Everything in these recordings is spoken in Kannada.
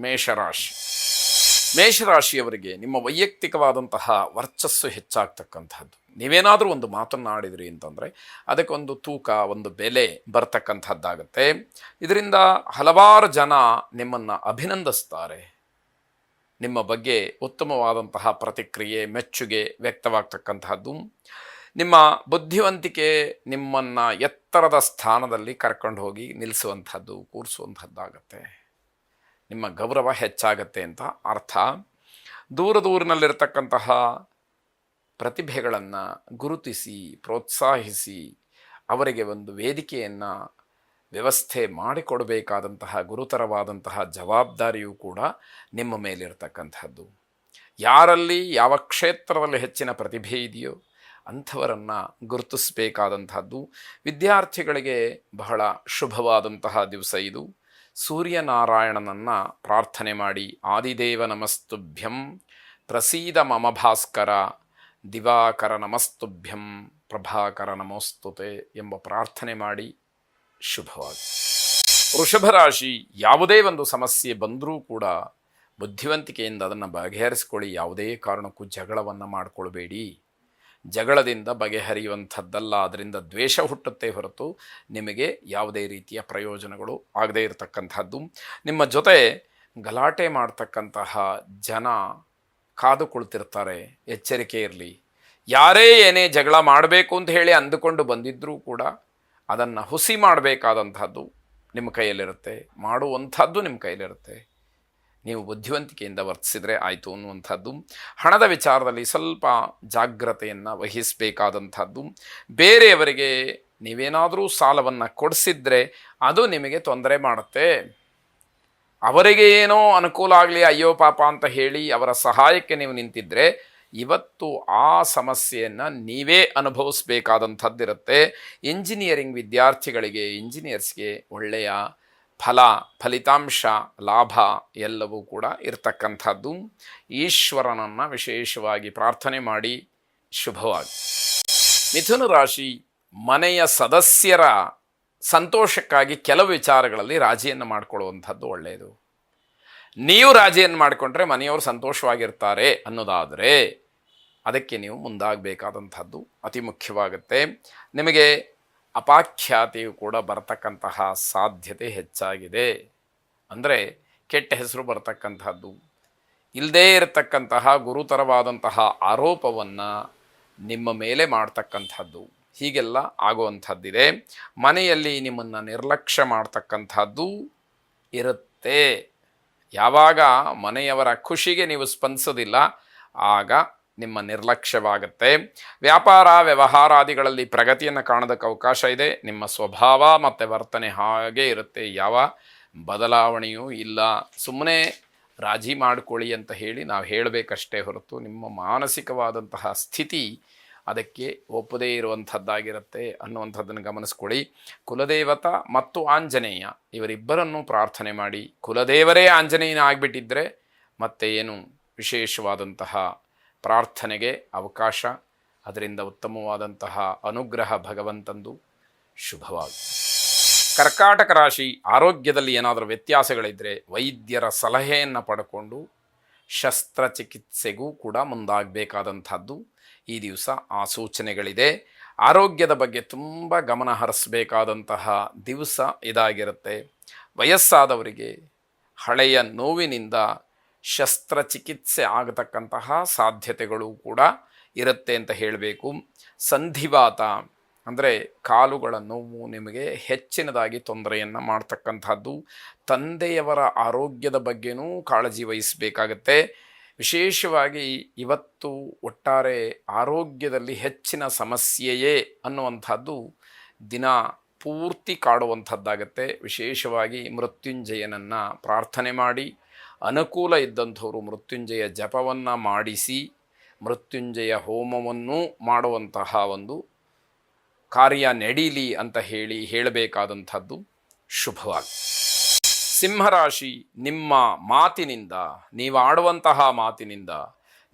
ಮೇಷರಾಶಿ. ಮೇಷರಾಶಿಯವರಿಗೆ ನಿಮ್ಮ ವೈಯಕ್ತಿಕವಾದಂತಹ ವರ್ಚಸ್ಸು ಹೆಚ್ಚಾಗ್ತಕ್ಕಂಥದ್ದು ನೀವೇನಾದರೂ ಒಂದು ಮಾತನ್ನಾಡಿದ್ರಿ ಅಂತಂದರೆ, ಅದಕ್ಕೊಂದು ತೂಕ, ಒಂದು ಬೆಲೆ ಬರ್ತಕ್ಕಂಥದ್ದಾಗತ್ತೆ ಇದರಿಂದ ಹಲವಾರು ಜನ ನಿಮ್ಮನ್ನು ಅಭಿನಂದಿಸ್ತಾರೆ. ನಿಮ್ಮ ಬಗ್ಗೆ ಉತ್ತಮವಾದಂತಹ ಪ್ರತಿಕ್ರಿಯೆ, ಮೆಚ್ಚುಗೆ ವ್ಯಕ್ತವಾಗ್ತಕ್ಕಂತಹದ್ದು. ನಿಮ್ಮ ಬುದ್ಧಿವಂತಿಕೆ ನಿಮ್ಮನ್ನು ಎತ್ತರದ ಸ್ಥಾನದಲ್ಲಿ ಕರ್ಕೊಂಡು ಹೋಗಿ ನಿಲ್ಲಿಸುವಂಥದ್ದು ಕೂರಿಸುವಂಥದ್ದಾಗತ್ತೆ ನಿಮ್ಮ ಗೌರವ ಹೆಚ್ಚಾಗತ್ತೆ ಅಂತ ಅರ್ಥ. ದೂರ ದೂರಿನಲ್ಲಿರ್ತಕ್ಕಂತಹ ಪ್ರತಿಭೆಗಳನ್ನು ಗುರುತಿಸಿ, ಪ್ರೋತ್ಸಾಹಿಸಿ, ಅವರಿಗೆ ಒಂದು ವೇದಿಕೆಯನ್ನು ವ್ಯವಸ್ಥೆ ಮಾಡಿಕೊಡಬೇಕಾದಂತಹ ಗುರುತರವಾದಂತಹ ಜವಾಬ್ದಾರಿಯೂ ಕೂಡ ನಿಮ್ಮ ಮೇಲಿರ್ತಕ್ಕಂಥದ್ದು. ಯಾರಲ್ಲಿ, ಯಾವ ಕ್ಷೇತ್ರದಲ್ಲಿ ಹೆಚ್ಚಿನ ಪ್ರತಿಭೆ ಇದೆಯೋ ಅಂಥವರನ್ನು ಗುರುತಿಸಬೇಕಾದಂಥದ್ದು. ವಿದ್ಯಾರ್ಥಿಗಳಿಗೆ ಬಹಳ ಶುಭವಾದಂತಹ ದಿವಸ ಇದು. ಸೂರ್ಯನಾರಾಯಣನನ್ನು ಪ್ರಾರ್ಥನೆ ಮಾಡಿ, ಆದಿದೇವ ನಮಸ್ತುಭ್ಯಂ, ಪ್ರಸೀದ ಮಮ ಭಾಸ್ಕರ, ದಿವಾಕರ ನಮಸ್ತುಭ್ಯಂ, ಪ್ರಭಾಕರ ನಮೋಸ್ತುತೆ ಎಂಬ ಪ್ರಾರ್ಥನೆ ಮಾಡಿ ಶುಭವಾಗಿ. ವೃಷಭ ರಾಶಿ ಯಾವುದೇ ಒಂದು ಸಮಸ್ಯೆ ಬಂದರೂ ಕೂಡ ಬುದ್ಧಿವಂತಿಕೆಯಿಂದ ಅದನ್ನು ಬಗೆಹರಿಸಿಕೊಳ್ಳಿ. ಯಾವುದೇ ಕಾರಣಕ್ಕೂ ಜಗಳವನ್ನು ಮಾಡಿಕೊಳ್ಬೇಡಿ. ಜಗಳದಿಂದ ಬಗೆಹರಿಯುವಂಥದ್ದಲ್ಲ, ಅದರಿಂದ ದ್ವೇಷ ಹುಟ್ಟುತ್ತೆ ಹೊರತು ನಿಮಗೆ ಯಾವುದೇ ರೀತಿಯ ಪ್ರಯೋಜನಗಳು ಆಗದೇ ಇರತಕ್ಕಂಥದ್ದು. ನಿಮ್ಮ ಜೊತೆ ಗಲಾಟೆ ಮಾಡ್ತಕ್ಕಂತಹ ಜನ ಕಾದು ಕುಳಿತಿರ್ತಾರೆ ಎಚ್ಚರಿಕೆ ಇರಲಿ. ಯಾರೇ ಏನೇ ಜಗಳ ಮಾಡಬೇಕು ಅಂತ ಹೇಳಿ ಅಂದುಕೊಂಡು ಬಂದಿದ್ದರೂ ಕೂಡ ಅದನ್ನು ಹುಸಿ ಮಾಡಬೇಕಾದಂಥದ್ದು ನಿಮ್ಮ ಕೈಯಲ್ಲಿರುತ್ತೆ, ಮಾಡುವಂಥದ್ದು ನಿಮ್ಮ ಕೈಯಲ್ಲಿರುತ್ತೆ. ನೀವು ಬುದ್ಧಿವಂತಿಕೆಯಿಂದ ವರ್ತಿಸಿದರೆ ಆಯಿತು ಅನ್ನುವಂಥದ್ದು. ಹಣದ ವಿಚಾರದಲ್ಲಿ ಸ್ವಲ್ಪ ಜಾಗ್ರತೆಯನ್ನು ವಹಿಸಬೇಕಾದಂಥದ್ದು. ಬೇರೆಯವರಿಗೆ ನೀವೇನಾದರೂ ಸಾಲವನ್ನು ಕೊಡಿಸಿದ್ರೆ ಅದು ನಿಮಗೆ ತೊಂದರೆ ಮಾಡುತ್ತೆ. ಅವರಿಗೆ ಏನೋ ಅನುಕೂಲ ಆಗಲಿ, ಅಯ್ಯೋ ಪಾಪ ಅಂತ ಹೇಳಿ ಅವರ ಸಹಾಯಕ್ಕೆ ನೀವು ನಿಂತಿದ್ದರೆ ಇವತ್ತು ಆ ಸಮಸ್ಯೆಯನ್ನು ನೀವೇ ಅನುಭವಿಸಬೇಕಾದಂಥದ್ದಿರುತ್ತೆ. ಇಂಜಿನಿಯರಿಂಗ್ ವಿದ್ಯಾರ್ಥಿಗಳಿಗೆ ಇಂಜಿನಿಯರ್ಸ್ಗೆ ಒಳ್ಳೆಯ ಫಲ, ಫಲಿತಾಂಶ, ಲಾಭ ಎಲ್ಲವೂ ಕೂಡ ಇರತಕ್ಕಂಥದ್ದು. ಈಶ್ವರನನ್ನು ವಿಶೇಷವಾಗಿ ಪ್ರಾರ್ಥನೆ ಮಾಡಿ ಶುಭವಾಗಿ. ಮಿಥುನ ರಾಶಿ ಮನೆಯ ಸದಸ್ಯರ ಸಂತೋಷಕ್ಕಾಗಿ ಕೆಲವು ವಿಚಾರಗಳಲ್ಲಿ ರಾಜಿಯನ್ನು ಮಾಡಿಕೊಳ್ಳುವಂಥದ್ದು ಒಳ್ಳೆಯದು. ನೀವು ರಾಜಿಯನ್ನು ಮಾಡಿಕೊಂಡ್ರೆ ಮನೆಯವರು ಸಂತೋಷವಾಗಿರ್ತಾರೆ ಅನ್ನೋದಾದರೆ ಅದಕ್ಕೆ ನೀವು ಮುಂದಾಗಬೇಕಾದಂಥದ್ದು ಅತಿ ಮುಖ್ಯವಾಗುತ್ತೆ. ನಿಮಗೆ ಅಪಾಖ್ಯಾತಿಯು ಕೂಡ ಬರತಕ್ಕಂತಹ ಸಾಧ್ಯತೆ ಹೆಚ್ಚಾಗಿದೆ. ಅಂದರೆ ಕೆಟ್ಟ ಹೆಸರು ಬರತಕ್ಕಂಥದ್ದು. ಇಲ್ಲದೇ ಇರತಕ್ಕಂತಹ ಗುರುತರವಾದಂತಹ ಆರೋಪವನ್ನು ನಿಮ್ಮ ಮೇಲೆ ಮಾಡ್ತಕ್ಕಂಥದ್ದು. ಹೀಗೆಲ್ಲ ಆಗುವಂಥದ್ದಿದೆ. ಮನೆಯಲ್ಲಿ ನಿಮ್ಮನ್ನು ನಿರ್ಲಕ್ಷ್ಯ ಮಾಡ್ತಕ್ಕಂಥದ್ದು ಇರುತ್ತೆ. ಯಾವಾಗ ಮನೆಯವರ ಖುಷಿಗೆ ನೀವು ಸ್ಪಂದಿಸೋದಿಲ್ಲ, ಆಗ ನಿಮ್ಮ ನಿರ್ಲಕ್ಷ್ಯವಾಗುತ್ತೆ. ವ್ಯಾಪಾರ, ವ್ಯವಹಾರಾದಿಗಳಲ್ಲಿ ಪ್ರಗತಿಯನ್ನು ಕಾಣೋದಕ್ಕೆ ಅವಕಾಶ ಇದೆ. ನಿಮ್ಮ ಸ್ವಭಾವ ಮತ್ತು ವರ್ತನೆ ಹಾಗೆ ಇರುತ್ತೆ. ಯಾವ ಬದಲಾವಣೆಯೂ ಇಲ್ಲ. ಸುಮ್ಮನೆ ರಾಜಿ ಮಾಡಿಕೊಳ್ಳಿ ಅಂತ ಹೇಳಿ ನಾವು ಹೇಳಬೇಕಷ್ಟೇ ಹೊರತು ನಿಮ್ಮ ಮಾನಸಿಕವಾದಂತಹ ಸ್ಥಿತಿ ಅದಕ್ಕೆ ಒಪ್ಪದೇ ಇರುವಂಥದ್ದಾಗಿರುತ್ತೆ ಅನ್ನುವಂಥದ್ದನ್ನು ಗಮನಿಸ್ಕೊಳ್ಳಿ. ಕುಲದೇವತ ಮತ್ತು ಆಂಜನೇಯ ಇವರಿಬ್ಬರನ್ನು ಪ್ರಾರ್ಥನೆ ಮಾಡಿ. ಕುಲದೇವರೇ ಆಂಜನೇಯನ ಆಗಿಬಿಟ್ಟಿದ್ದರೆ ಮತ್ತೆ ಏನು ವಿಶೇಷವಾದಂತಹ ಪ್ರಾರ್ಥನೆಗೆ ಅವಕಾಶ, ಅದರಿಂದ ಉತ್ತಮವಾದಂತಹ ಅನುಗ್ರಹ ಭಗವಂತಂದು ಶುಭವಾಗಿ ಕರ್ಕಾಟಕ ರಾಶಿ ಆರೋಗ್ಯದಲ್ಲಿ ಏನಾದರೂ ವ್ಯತ್ಯಾಸಗಳಿದ್ದರೆ ವೈದ್ಯರ ಸಲಹೆಯನ್ನು ಪಡ್ಕೊಂಡು ಶಸ್ತ್ರಚಿಕಿತ್ಸೆಗೂ ಕೂಡ ಮುಂದಾಗಬೇಕಾದಂಥದ್ದು ಈ ದಿವಸ ಆ ಸೂಚನೆಗಳಿದೆ ಆರೋಗ್ಯದ ಬಗ್ಗೆ ತುಂಬ ಗಮನ ಹರಿಸಬೇಕಾದಂತಹ ದಿವಸ ಇದಾಗಿರುತ್ತೆ. ವಯಸ್ಸಾದವರಿಗೆ ಹಳೆಯ ನೋವಿನಿಂದ ಶಸ್ತ್ರಚಿಕಿತ್ಸೆ ಆಗತಕ್ಕಂತಹ ಸಾಧ್ಯತೆಗಳು ಕೂಡ ಇರುತ್ತೆ ಅಂತ ಹೇಳಬೇಕು. ಸಂಧಿವಾತ ಅಂದರೆ ಕಾಲುಗಳ ನೋವು ನಿಮಗೆ ಹೆಚ್ಚಿನದಾಗಿ ತೊಂದರೆಯನ್ನು ಮಾಡ್ತಕ್ಕಂಥದ್ದು. ತಂದೆಯವರ ಆರೋಗ್ಯದ ಬಗ್ಗೆನೂ ಕಾಳಜಿ ವಹಿಸಬೇಕಾಗತ್ತೆ. ವಿಶೇಷವಾಗಿ ಇವತ್ತು ಒಟ್ಟಾರೆ ಆರೋಗ್ಯದಲ್ಲಿ ಹೆಚ್ಚಿನ ಸಮಸ್ಯೆಯೇ ಅನ್ನುವಂಥದ್ದು ದಿನ ಪೂರ್ತಿ ಕಾಡುವಂಥದ್ದಾಗತ್ತೆ. ವಿಶೇಷವಾಗಿ ಮೃತ್ಯುಂಜಯನನ್ನು ಪ್ರಾರ್ಥನೆ ಮಾಡಿ ಅನುಕೂಲ ಇದ್ದಂಥವರು ಮೃತ್ಯುಂಜಯ ಜಪವನ್ನು ಮಾಡಿಸಿ, ಮೃತ್ಯುಂಜಯ ಹೋಮವನ್ನು ಮಾಡುವಂತಹ ಒಂದು ಕಾರ್ಯ ನಡೀಲಿ ಅಂತ ಹೇಳಿ ಹೇಳಬೇಕಾದಂಥದ್ದು ಶುಭವಾಗಿ. ಸಿಂಹರಾಶಿ ನಿಮ್ಮ ಮಾತಿನಿಂದ, ನೀವು ಆಡುವಂತಹ ಮಾತಿನಿಂದ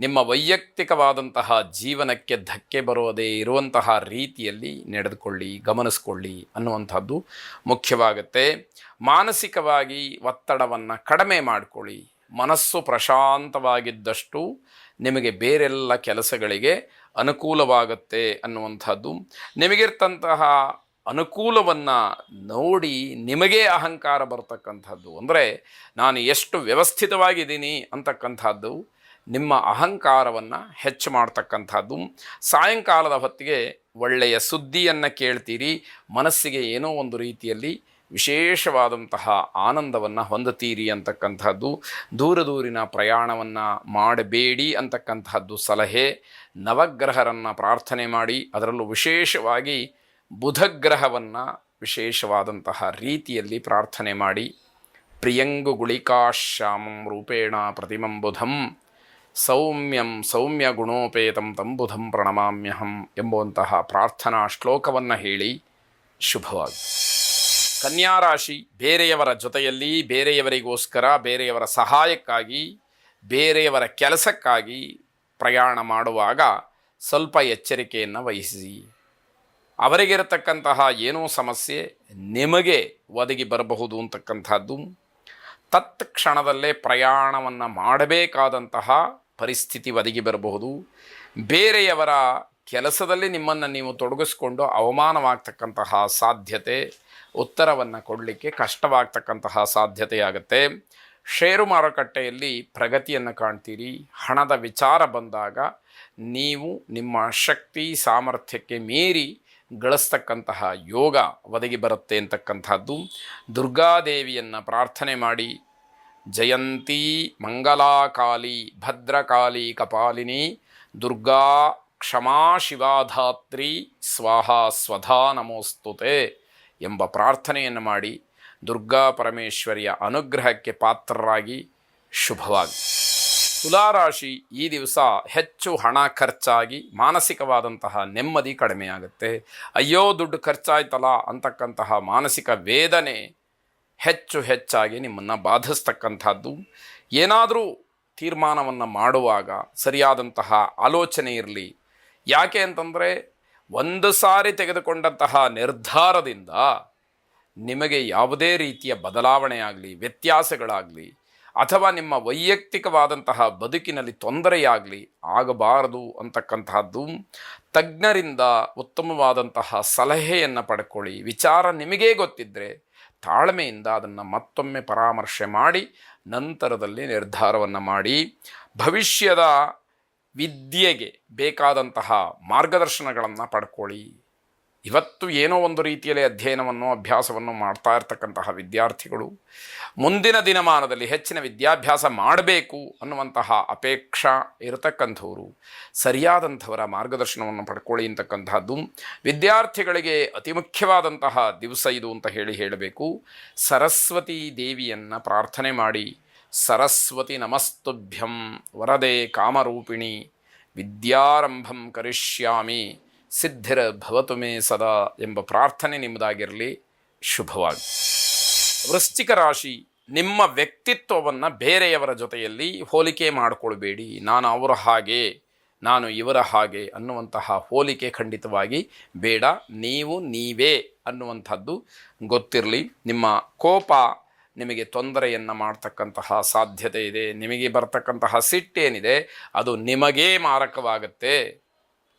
ನಿಮ್ಮ ವೈಯಕ್ತಿಕವಾದಂತಹ ಜೀವನಕ್ಕೆ ಧಕ್ಕೆ ಬರೋದೇ ಇರುವಂತಹ ರೀತಿಯಲ್ಲಿ ನಡೆದುಕೊಳ್ಳಿ, ಗಮನಿಸ್ಕೊಳ್ಳಿ ಅನ್ನುವಂಥದ್ದು ಮುಖ್ಯವಾಗುತ್ತೆ. ಮಾನಸಿಕವಾಗಿ ಒತ್ತಡವನ್ನು ಕಡಿಮೆ ಮಾಡಿಕೊಳ್ಳಿ. ಮನಸ್ಸು ಪ್ರಶಾಂತವಾಗಿದ್ದಷ್ಟು ನಿಮಗೆ ಬೇರೆಲ್ಲ ಕೆಲಸಗಳಿಗೆ ಅನುಕೂಲವಾಗುತ್ತೆ ಅನ್ನುವಂಥದ್ದು. ನಿಮಗಿರ್ತಂತಹ ಅನುಕೂಲವನ್ನು ನೋಡಿ ನಿಮಗೆ ಅಹಂಕಾರ ಬರ್ತಕ್ಕಂಥದ್ದು. ಅಂದರೆ ನಾನು ಎಷ್ಟು ವ್ಯವಸ್ಥಿತವಾಗಿದ್ದೀನಿ ಅಂತಕ್ಕಂಥದ್ದು ನಿಮ್ಮ ಅಹಂಕಾರವನ್ನು ಹೆಚ್ಚು ಮಾಡ್ತಕ್ಕಂಥದ್ದು. ಸಾಯಂಕಾಲದ ಹೊತ್ತಿಗೆ ಒಳ್ಳೆಯ ಸುದ್ದಿಯನ್ನು ಕೇಳ್ತೀರಿ. ಮನಸ್ಸಿಗೆ ಏನೋ ಒಂದು ರೀತಿಯಲ್ಲಿ ವಿಶೇಷವಾದಂತಹ ಆನಂದವನ್ನು ಹೊಂದುತ್ತೀರಿ ಅಂತಕ್ಕಂಥದ್ದು. ದೂರ ದೂರಿನ ಪ್ರಯಾಣವನ್ನು ಮಾಡಬೇಡಿ ಅಂತಕ್ಕಂಥದ್ದು ಸಲಹೆ. ನವಗ್ರಹರನ್ನು ಪ್ರಾರ್ಥನೆ ಮಾಡಿ. ಅದರಲ್ಲೂ ವಿಶೇಷವಾಗಿ ಬುಧಗ್ರಹವನ್ನು ವಿಶೇಷವಾದಂತಹ ರೀತಿಯಲ್ಲಿ ಪ್ರಾರ್ಥನೆ ಮಾಡಿ. ಪ್ರಿಯಂಗು ಗುಳಿಕಾಶ್ಯಾಮಂ ರೂಪೇಣ ಪ್ರತಿಮಂ ಬುಧಂ. ಸೌಮ್ಯಂ ಸೌಮ್ಯ ಗುಣೋಪೇತಂ ತಂಬುಧಂ ಪ್ರಣಮಾಮ್ಯಹಂ ಎಂಬುವಂತಹ ಪ್ರಾರ್ಥನಾ ಶ್ಲೋಕವನ್ನು ಹೇಳಿ ಶುಭವಾಗಿ. ಕನ್ಯಾರಾಶಿ ಬೇರೆಯವರ ಜೊತೆಯಲ್ಲಿ ಬೇರೆಯವರಿಗೋಸ್ಕರ ಬೇರೆಯವರ ಸಹಾಯಕ್ಕಾಗಿ, ಬೇರೆಯವರ ಕೆಲಸಕ್ಕಾಗಿ ಪ್ರಯಾಣ ಮಾಡುವಾಗ ಸ್ವಲ್ಪ ಎಚ್ಚರಿಕೆಯನ್ನು ವಹಿಸಿ. ಅವರಿಗಿರತಕ್ಕಂತಹ ಏನೋ ಸಮಸ್ಯೆ ನಿಮಗೆ ಒದಗಿ ಬರಬಹುದು ಅಂತಕ್ಕಂಥದ್ದು. ತತ್ಕ್ಷಣದಲ್ಲೇ ಪ್ರಯಾಣವನ್ನು ಮಾಡಬೇಕಾದಂತಹ ಪರಿಸ್ಥಿತಿ ಒದಗಿ ಬರಬಹುದು. ಬೇರೆಯವರ ಕೆಲಸದಲ್ಲಿ ನಿಮ್ಮನ್ನು ನೀವು ತೊಡಗಿಸ್ಕೊಂಡು ಅವಮಾನವಾಗ್ತಕ್ಕಂತಹ ಸಾಧ್ಯತೆ, ಉತ್ತರವನ್ನು ಕೊಡಲಿಕ್ಕೆ ಕಷ್ಟವಾಗ್ತಕ್ಕಂತಹ ಸಾಧ್ಯತೆಯಾಗುತ್ತೆ. ಷೇರು ಮಾರುಕಟ್ಟೆಯಲ್ಲಿ ಪ್ರಗತಿಯನ್ನು ಕಾಣ್ತೀರಿ. ಹಣದ ವಿಚಾರ ಬಂದಾಗ ನೀವು ನಿಮ್ಮ ಶಕ್ತಿ, ಸಾಮರ್ಥ್ಯಕ್ಕೆ ಮೀರಿ ಗಳಿಸ್ತಕ್ಕಂತಹ ಯೋಗ ಒದಗಿ ಬರುತ್ತೆ ಅಂತಕ್ಕಂಥದ್ದು. ದುರ್ಗಾದೇವಿಯನ್ನು ಪ್ರಾರ್ಥನೆ ಮಾಡಿ ಜಯಂತಿ ಮಂಗಲಾಕಾಲಿ ಭದ್ರಕಾಲಿ ಕಪಾಲಿನಿ ದುರ್ಗಾ ಕ್ಷಮಾ ಶಿವಾಧಾತ್ರಿ ಸ್ವಾಹ ಸ್ವಧಾ ನಮೋಸ್ತುತೆ ಎಂಬ ಪ್ರಾರ್ಥನೆಯನ್ನು ಮಾಡಿ ದುರ್ಗಾ ಪರಮೇಶ್ವರಿಯ ಅನುಗ್ರಹಕ್ಕೆ ಪಾತ್ರರಾಗಿ ಶುಭವಾಗಿ. ತುಲಾರಾಶಿ ಈ ದಿವಸ ಹೆಚ್ಚು ಹಣ ಖರ್ಚಾಗಿ ಮಾನಸಿಕವಾದಂತಹ ನೆಮ್ಮದಿ ಕಡಿಮೆಯಾಗುತ್ತೆ. ಅಯ್ಯೋ ದುಡ್ಡು ಖರ್ಚಾಯ್ತಲ್ಲ ಅಂತಕ್ಕಂತಹ ಮಾನಸಿಕ ವೇದನೆ ಹೆಚ್ಚು ಹೆಚ್ಚಾಗಿ ನಿಮ್ಮನ್ನು ಬಾಧಿಸ್ತಕ್ಕಂಥದ್ದು. ಏನಾದರೂ ತೀರ್ಮಾನವನ್ನು ಮಾಡುವಾಗ ಸರಿಯಾದಂತಹ ಆಲೋಚನೆ ಇರಲಿ. ಯಾಕೆ ಅಂತಂದರೆ ಒಂದು ಸಾರಿ ತೆಗೆದುಕೊಂಡಂತಹ ನಿರ್ಧಾರದಿಂದ ನಿಮಗೆ ಯಾವುದೇ ರೀತಿಯ ಬದಲಾವಣೆ ಆಗಲಿ ವ್ಯತ್ಯಾಸಗಳಾಗಲಿ, ಅಥವಾ ನಿಮ್ಮ ವೈಯಕ್ತಿಕವಾದಂತಹ ಬದುಕಿನಲ್ಲಿ ತೊಂದರೆಯಾಗಲಿ ಆಗಬಾರದು ಅಂತಕ್ಕಂತಹದ್ದು ತಜ್ಞರಿಂದ ಉತ್ತಮವಾದಂತಹ ಸಲಹೆಯನ್ನು ಪಡ್ಕೊಳ್ಳಿ. ವಿಚಾರ ನಿಮಗೇ ಗೊತ್ತಿದ್ದರೆ ತಾಳ್ಮೆಯಿಂದ ಅದನ್ನು ಮತ್ತೊಮ್ಮೆ ಪರಾಮರ್ಶೆ ಮಾಡಿ ನಂತರದಲ್ಲಿ ನಿರ್ಧಾರವನ್ನು ಮಾಡಿ ಭವಿಷ್ಯದ ವಿದ್ಯೆಗೆ ಬೇಕಾದಂತಹ ಮಾರ್ಗದರ್ಶನಗಳನ್ನು ಪಡ್ಕೊಳ್ಳಿ. ಇವತ್ತು ಏನೋ ಒಂದು ರೀತಿಯಲ್ಲಿ ಅಧ್ಯಯನವನ್ನು ಅಭ್ಯಾಸವನ್ನು ಮಾಡ್ತಾ ಇರ್ತಕ್ಕಂತಹ ವಿದ್ಯಾರ್ಥಿಗಳು ಮುಂದಿನ ದಿನಮಾನದಲ್ಲಿ ಹೆಚ್ಚಿನ ವಿದ್ಯಾಭ್ಯಾಸ ಮಾಡಬೇಕು ಅನ್ನುವಂತಹ ಅಪೇಕ್ಷಾ ಇರತಕ್ಕಂಥವರು ಸರಿಯಾದಂಥವರ ಮಾರ್ಗದರ್ಶನವನ್ನು ಪಡ್ಕೊಳ್ಳಿ ಅಂತಕ್ಕಂತಹದ್ದು ವಿದ್ಯಾರ್ಥಿಗಳಿಗೆ ಅತಿ ಮುಖ್ಯವಾದಂತಹ ದಿವಸ ಇದು ಅಂತ ಹೇಳಿ ಹೇಳಬೇಕು. ಸರಸ್ವತಿ ದೇವಿಯನ್ನು ಪ್ರಾರ್ಥನೆ ಮಾಡಿ. ಸರಸ್ವತಿ ನಮಸ್ತುಭ್ಯಂ ವರದೆ ಕಾಮರೂಪಿಣಿ. ವಿದ್ಯಾರಂಭಂ ಕರಿಷ್ಯಾಮಿ. ಸಿದ್ಧಿರ ಭವತು ಮೇ ಸದಾ ಎಂಬ ಪ್ರಾರ್ಥನೆ ನಿಮ್ಮದಾಗಿರಲಿ. ಶುಭವಾಗಿ ವೃಶ್ಚಿಕ ರಾಶಿ, ನಿಮ್ಮ ವ್ಯಕ್ತಿತ್ವವನ್ನು ಬೇರೆಯವರ ಜೊತೆಯಲ್ಲಿ ಹೋಲಿಕೆ ಮಾಡಿಕೊಳ್ಬೇಡಿ. ನಾನು ಅವರ ಹಾಗೆ, ನಾನು ಇವರ ಹಾಗೆ ಅನ್ನುವಂತಹ ಹೋಲಿಕೆ ಖಂಡಿತವಾಗಿ ಬೇಡ. ನೀವು ನೀವೇ ಅನ್ನುವಂಥದ್ದು ಗೊತ್ತಿರಲಿ. ನಿಮ್ಮ ಕೋಪ ನಿಮಗೆ ತೊಂದರೆಯನ್ನು ಮಾಡ್ತಕ್ಕಂತಹ ಸಾಧ್ಯತೆ ಇದೆ. ನಿಮಗೆ ಬರ್ತಕ್ಕಂತಹ ಸಿಟ್ಟೇನಿದೆ, ಅದು ನಿಮಗೇ ಮಾರಕವಾಗುತ್ತೆ.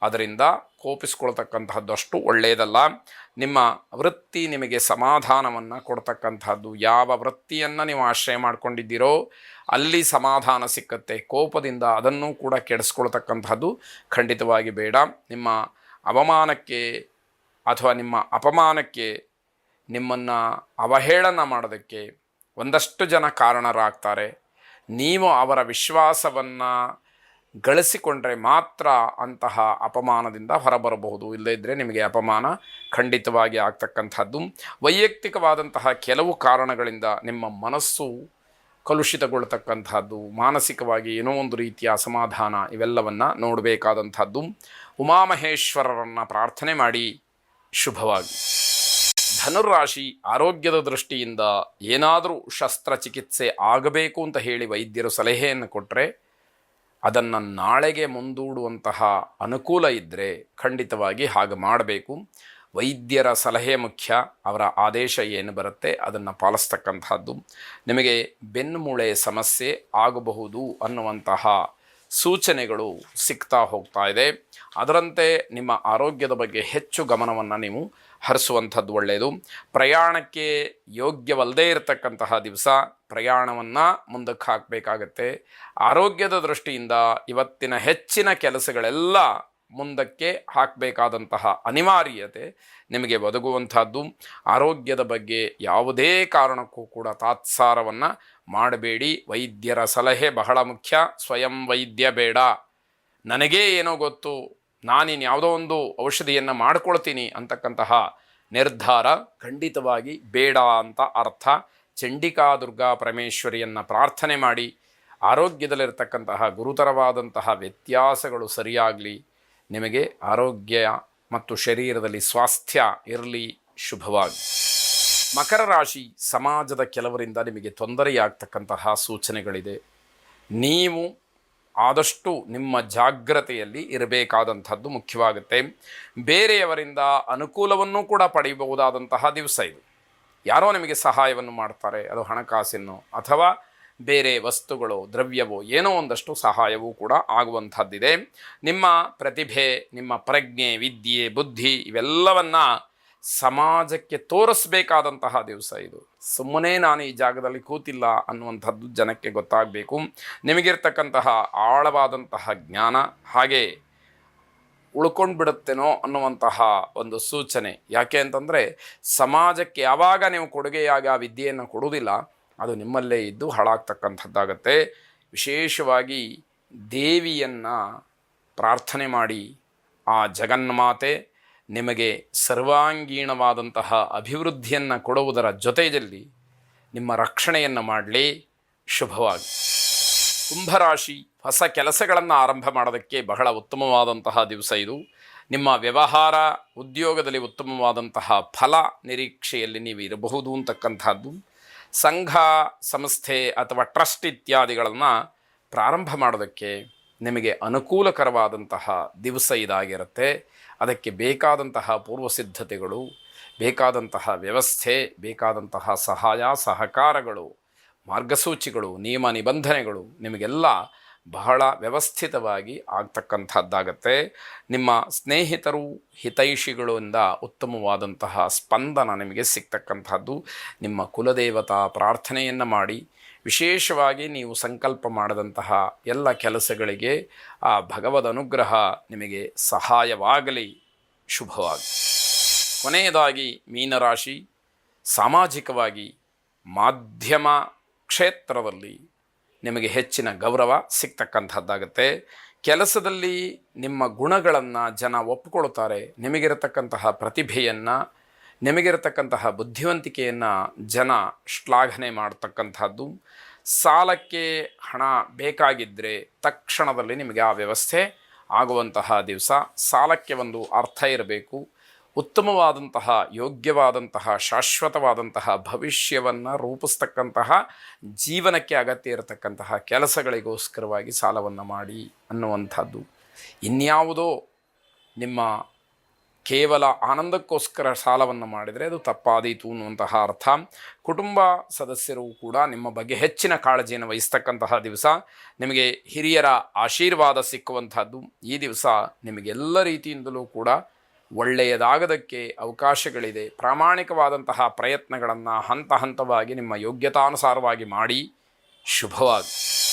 ಅದರಿಂದ ಕೋಪಿಸ್ಕೊಳ್ತಕ್ಕಂತಹದ್ದು ಅಷ್ಟು ಒಳ್ಳೆಯದಲ್ಲ. ನಿಮ್ಮ ವೃತ್ತಿ ನಿಮಗೆ ಸಮಾಧಾನವನ್ನು ಕೊಡ್ತಕ್ಕಂಥದ್ದು ಯಾವ ವೃತ್ತಿಯನ್ನು ನೀವು ಆಶ್ರಯ ಮಾಡಿಕೊಂಡಿದ್ದೀರೋ, ಅಲ್ಲಿ ಸಮಾಧಾನ ಸಿಕ್ಕತ್ತೆ. ಕೋಪದಿಂದ ಅದನ್ನು ಕೂಡ ಕೆಡಿಸ್ಕೊಳ್ತಕ್ಕಂಥದ್ದು ಖಂಡಿತವಾಗಿ ಬೇಡ. ನಿಮ್ಮ ಅವಮಾನಕ್ಕೆ ಅಥವಾ ನಿಮ್ಮ ಅಪಮಾನಕ್ಕೆ, ನಿಮ್ಮನ್ನು ಅವಹೇಳನ ಮಾಡೋದಕ್ಕೆ ಒಂದಷ್ಟು ಜನ ಕಾರಣರಾಗ್ತಾರೆ. ನೀವು ಅವರ ವಿಶ್ವಾಸವನ್ನು ಗಳಿಸಿಕೊಂಡ್ರೆ ಮಾತ್ರ ಅಂತಹ ಅಪಮಾನದಿಂದ ಹೊರಬರಬಹುದು. ಇಲ್ಲದೇ ಇದ್ದರೆ ನಿಮಗೆ ಅಪಮಾನ ಖಂಡಿತವಾಗಿ ಆಗ್ತಕ್ಕಂಥದ್ದು. ವೈಯಕ್ತಿಕವಾದಂತಹ ಕೆಲವು ಕಾರಣಗಳಿಂದ ನಿಮ್ಮ ಮನಸ್ಸು ಕಲುಷಿತಗೊಳ್ತಕ್ಕಂಥದ್ದು. ಮಾನಸಿಕವಾಗಿ ಏನೋ ಒಂದು ರೀತಿಯ ಅಸಮಾಧಾನ ಇವೆಲ್ಲವನ್ನು ನೋಡಬೇಕಾದಂಥದ್ದು. ಉಮಾಮಹೇಶ್ವರರನ್ನು ಪ್ರಾರ್ಥನೆ ಮಾಡಿ. ಶುಭವಾಗಿ. ಧನುರಾಶಿ ಆರೋಗ್ಯದ ದೃಷ್ಟಿಯಿಂದ ಏನಾದರೂ ಶಸ್ತ್ರಚಿಕಿತ್ಸೆ ಆಗಬೇಕು ಅಂತ ಹೇಳಿ ವೈದ್ಯರು ಸಲಹೆಯನ್ನು ಕೊಟ್ಟರೆ ಅದನ್ನು ನಾಳೆಗೆ ಮುಂದೂಡುವಂತಹ ಅನುಕೂಲ ಇದ್ದರೆ ಖಂಡಿತವಾಗಿ ಹಾಗೆ ಮಾಡಬೇಕು. ವೈದ್ಯರ ಸಲಹೆ ಮುಖ್ಯ, ಅವರ ಆದೇಶ ಏನು ಬರುತ್ತೆ ಅದನ್ನು ಪಾಲಿಸ್ತಕ್ಕಂಥದ್ದು ನಿಮಗೆ ಬೆನ್ನುಮೂಳೆ ಸಮಸ್ಯೆ ಆಗಬಹುದು ಅನ್ನುವಂತಹ ಸೂಚನೆಗಳು ಸಿಗ್ತಾ ಹೋಗ್ತಾ ಇದೆ. ಅದರಂತೆ ನಿಮ್ಮ ಆರೋಗ್ಯದ ಬಗ್ಗೆ ಹೆಚ್ಚು ಗಮನವನ್ನು ನೀವು ಹರಿಸುವಂಥದ್ದು ಒಳ್ಳೆಯದು. ಪ್ರಯಾಣಕ್ಕೆ ಯೋಗ್ಯವಲ್ಲದೇ ಇರತಕ್ಕಂತಹ ದಿವಸ ಪ್ರಯಾಣವನ್ನು ಮುಂದಕ್ಕೆ ಹಾಕಬೇಕಾಗತ್ತೆ. ಆರೋಗ್ಯದ ದೃಷ್ಟಿಯಿಂದ ಇವತ್ತಿನ ಹೆಚ್ಚಿನ ಕೆಲಸಗಳೆಲ್ಲ ಮುಂದಕ್ಕೆ ಹಾಕಬೇಕಾದಂತಹ ಅನಿವಾರ್ಯತೆ ನಿಮಗೆ ಒದಗುವಂಥದ್ದು. ಆರೋಗ್ಯದ ಬಗ್ಗೆ ಯಾವುದೇ ಕಾರಣಕ್ಕೂ ಕೂಡ ತಾತ್ಸಾರವನ್ನು ಮಾಡಬೇಡಿ. ವೈದ್ಯರ ಸಲಹೆ ಬಹಳ ಮುಖ್ಯ. ಸ್ವಯಂ ವೈದ್ಯ ಬೇಡ. ನನಗೇ ಏನೋ ಗೊತ್ತು. ನಾನಿನ್ನು ಯಾವುದೋ ಒಂದು ಔಷಧಿಯನ್ನು ಮಾಡ್ಕೊಳ್ತೀನಿ ಅಂತಕ್ಕಂತಹ ನಿರ್ಧಾರ ಖಂಡಿತವಾಗಿ ಬೇಡ ಅಂತ ಅರ್ಥ. ಚಂಡಿಕಾ ದುರ್ಗಾ ಪರಮೇಶ್ವರಿಯನ್ನು ಪ್ರಾರ್ಥನೆ ಮಾಡಿ. ಆರೋಗ್ಯದಲ್ಲಿರ್ತಕ್ಕಂತಹ ಗುರುತರವಾದಂತಹ ವ್ಯತ್ಯಾಸಗಳು ಸರಿಯಾಗಲಿ. ನಿಮಗೆ ಆರೋಗ್ಯ ಮತ್ತು ಶರೀರದಲ್ಲಿ ಸ್ವಾಸ್ಥ್ಯ ಇರಲಿ. ಶುಭವಾಗಿ ಮಕರ ರಾಶಿ ಸಮಾಜದ ಕೆಲವರಿಂದ ನಿಮಗೆ ತೊಂದರೆಯಾಗ್ತಕ್ಕಂತಹ ಸೂಚನೆಗಳಿದೆ. ನೀವು ಆದಷ್ಟು ನಿಮ್ಮ ಜಾಗ್ರತೆಯಲ್ಲಿ ಇರಬೇಕಾದಂಥದ್ದು ಮುಖ್ಯವಾಗುತ್ತೆ. ಬೇರೆಯವರಿಂದ ಅನುಕೂಲವನ್ನು ಕೂಡ ಪಡೆಯಬಹುದಾದಂತಹ ದಿವಸ ಇದು. ಯಾರೋ ನಿಮಗೆ ಸಹಾಯವನ್ನು ಮಾಡ್ತಾರೆ, ಅದು ಹಣಕಾಸಿನೋ ಅಥವಾ ಬೇರೆ ವಸ್ತುಗಳು, ದ್ರವ್ಯವೋ, ಏನೋ ಒಂದಷ್ಟು ಸಹಾಯವೂ ಕೂಡ ಆಗುವಂಥದ್ದಿದೆ. ನಿಮ್ಮ ಪ್ರತಿಭೆ, ನಿಮ್ಮ ಪ್ರಜ್ಞೆ, ವಿದ್ಯೆ, ಬುದ್ಧಿ ಇವೆಲ್ಲವನ್ನ ಸಮಾಜಕ್ಕೆ ತೋರಿಸ್ಬೇಕಾದಂತಹ ದಿವಸ ಇದು. ಸುಮ್ಮನೆ ನಾನು ಈ ಜಾಗದಲ್ಲಿ ಕೂತಿಲ್ಲ ಅನ್ನುವಂಥದ್ದು ಜನಕ್ಕೆ ಗೊತ್ತಾಗಬೇಕು. ನಿಮಗಿರ್ತಕ್ಕಂತಹ ಆಳವಾದಂತಹ ಜ್ಞಾನ ಹಾಗೆ ಉಳ್ಕೊಂಡು ಬಿಡುತ್ತೇನೋ ಅನ್ನುವಂತಹ ಒಂದು ಸೂಚನೆ. ಯಾಕೆ ಅಂತಂದರೆ ಸಮಾಜಕ್ಕೆ ಯಾವಾಗ ನೀವು ಕೊಡುಗೆಯಾಗಿ ಆ ವಿದ್ಯೆಯನ್ನು ಕೊಡುವುದಿಲ್ಲ, ಅದು ನಿಮ್ಮಲ್ಲೇ ಇದ್ದು ಹಾಳಾಗ್ತಕ್ಕಂಥದ್ದಾಗತ್ತೆ. ವಿಶೇಷವಾಗಿ ದೇವಿಯನ್ನು ಪ್ರಾರ್ಥನೆ ಮಾಡಿ ಆ ಜಗನ್ಮಾತೆ ನಿಮಗೆ ಸರ್ವಾಂಗೀಣವಾದಂತಹ ಅಭಿವೃದ್ಧಿಯನ್ನು ಕೊಡುವುದರ ಜೊತೆಯಲ್ಲಿ ನಿಮ್ಮ ರಕ್ಷಣೆಯನ್ನು ಮಾಡಲಿ. ಶುಭವಾಗಿ. ಕುಂಭರಾಶಿ ಹೊಸ ಕೆಲಸಗಳನ್ನು ಆರಂಭ ಮಾಡೋದಕ್ಕೆ ಬಹಳ ಉತ್ತಮವಾದಂತಹ ದಿವಸ ಇದು. ನಿಮ್ಮ ವ್ಯವಹಾರ ಉದ್ಯೋಗದಲ್ಲಿ ಉತ್ತಮವಾದಂತಹ ಫಲ ನಿರೀಕ್ಷೆಯಲ್ಲಿ ನೀವು ಇರಬಹುದು ಅಂತಕ್ಕಂಥದ್ದು. ಸಂಘ, ಸಂಸ್ಥೆ ಅಥವಾ ಟ್ರಸ್ಟ್ ಇತ್ಯಾದಿಗಳನ್ನು ಪ್ರಾರಂಭ ಮಾಡೋದಕ್ಕೆ ನಿಮಗೆ ಅನುಕೂಲಕರವಾದಂತಹ ದಿವಸ ಇದಾಗಿರುತ್ತೆ. ಅದಕ್ಕೆ ಬೇಕಾದಂತಹ ಪೂರ್ವಸಿದ್ಧತೆಗಳು ಬೇಕಾದಂತಹ ವ್ಯವಸ್ಥೆ ಬೇಕಾದಂತಹ ಸಹಾಯ ಸಹಕಾರಗಳು ಮಾರ್ಗಸೂಚಿಗಳು ನಿಯಮ ನಿಬಂಧನೆಗಳು ನಿಮಗೆಲ್ಲ ಬಹಳ ವ್ಯವಸ್ಥಿತವಾಗಿ ಆಗ್ತಕ್ಕಂಥದ್ದಾಗತ್ತೆ. ನಿಮ್ಮ ಸ್ನೇಹಿತರು, ಹಿತೈಷಿಗಳಿಂದ ಉತ್ತಮವಾದಂತಹ ಸ್ಪಂದನ ನಿಮಗೆ ಸಿಗ್ತಕ್ಕಂಥದ್ದು. ನಿಮ್ಮ ಕುಲದೇವತಾ ಪ್ರಾರ್ಥನೆಯನ್ನು ಮಾಡಿ, ವಿಶೇಷವಾಗಿ ನೀವು ಸಂಕಲ್ಪ ಮಾಡಿದಂತಹ ಎಲ್ಲ ಕೆಲಸಗಳಿಗೆ ಆ ಭಗವದ್ ಅನುಗ್ರಹ ನಿಮಗೆ ಸಹಾಯವಾಗಲಿ. ಶುಭವಾಗಲಿ ಕೊನೆಯದಾಗಿ ಮೀನರಾಶಿ, ಸಾಮಾಜಿಕವಾಗಿ ಮಾಧ್ಯಮ ಕ್ಷೇತ್ರದಲ್ಲಿ ನಿಮಗೆ ಹೆಚ್ಚಿನ ಗೌರವ ಸಿಗ್ತಕ್ಕಂಥದ್ದಾಗುತ್ತೆ. ಕೆಲಸದಲ್ಲಿ ನಿಮ್ಮ ಗುಣಗಳನ್ನು ಜನ ಒಪ್ಪಿಕೊಳ್ತಾರೆ ನಿಮಗಿರತಕ್ಕಂತಹ ಪ್ರತಿಭೆಯನ್ನು, ನಿಮಗಿರತಕ್ಕಂತಹ ಬುದ್ಧಿವಂತಿಕೆಯನ್ನು ಜನ ಶ್ಲಾಘನೆ ಮಾಡ್ತಕ್ಕಂಥದ್ದು. ಸಾಲಕ್ಕೆ ಹಣ ಬೇಕಾಗಿದ್ದರೆ ತಕ್ಷಣದಲ್ಲಿ ನಿಮಗೆ ಆ ವ್ಯವಸ್ಥೆ ಆಗುವಂತಹ ದಿವಸ. ಸಾಲಕ್ಕೆ ಒಂದು ಅರ್ಥ ಇರಬೇಕು. ಉತ್ತಮವಾದಂತಹ, ಯೋಗ್ಯವಾದಂತಹ, ಶಾಶ್ವತವಾದಂತಹ ಭವಿಷ್ಯವನ್ನು ರೂಪಿಸ್ತಕ್ಕಂತಹ, ಜೀವನಕ್ಕೆ ಅಗತ್ಯ ಇರತಕ್ಕಂತಹ ಕೆಲಸಗಳಿಗೋಸ್ಕರವಾಗಿ ಸಾಲವನ್ನು ಮಾಡಿ ಅನ್ನುವಂಥದ್ದು. ಇನ್ಯಾವುದೋ ನಿಮ್ಮ ಕೇವಲ ಆನಂದಕ್ಕೋಸ್ಕರ ಸಾಲವನ್ನು ಮಾಡಿದರೆ ಅದು ತಪ್ಪಾದೀತು ಅನ್ನುವಂತಹ ಅರ್ಥ. ಕುಟುಂಬ ಸದಸ್ಯರು ಕೂಡ ನಿಮ್ಮ ಬಗ್ಗೆ ಹೆಚ್ಚಿನ ಕಾಳಜಿಯನ್ನು ವಹಿಸ್ತಕ್ಕಂತಹ ದಿವಸ ನಿಮಗೆ ಹಿರಿಯರ ಆಶೀರ್ವಾದ ಸಿಕ್ಕುವಂಥದ್ದು ಈ ದಿವಸ ನಿಮಗೆಲ್ಲ ರೀತಿಯಿಂದಲೂ ಕೂಡ ಒಳ್ಳೆಯದಾಗದಕ್ಕೆ ಅವಕಾಶಗಳಿದೆ. ಪ್ರಾಮಾಣಿಕವಾದಂತಹ ಪ್ರಯತ್ನಗಳನ್ನು ಹಂತ ಹಂತವಾಗಿ ನಿಮ್ಮ ಯೋಗ್ಯತಾನುಸಾರವಾಗಿ ಮಾಡಿ. ಶುಭವಾಗಿ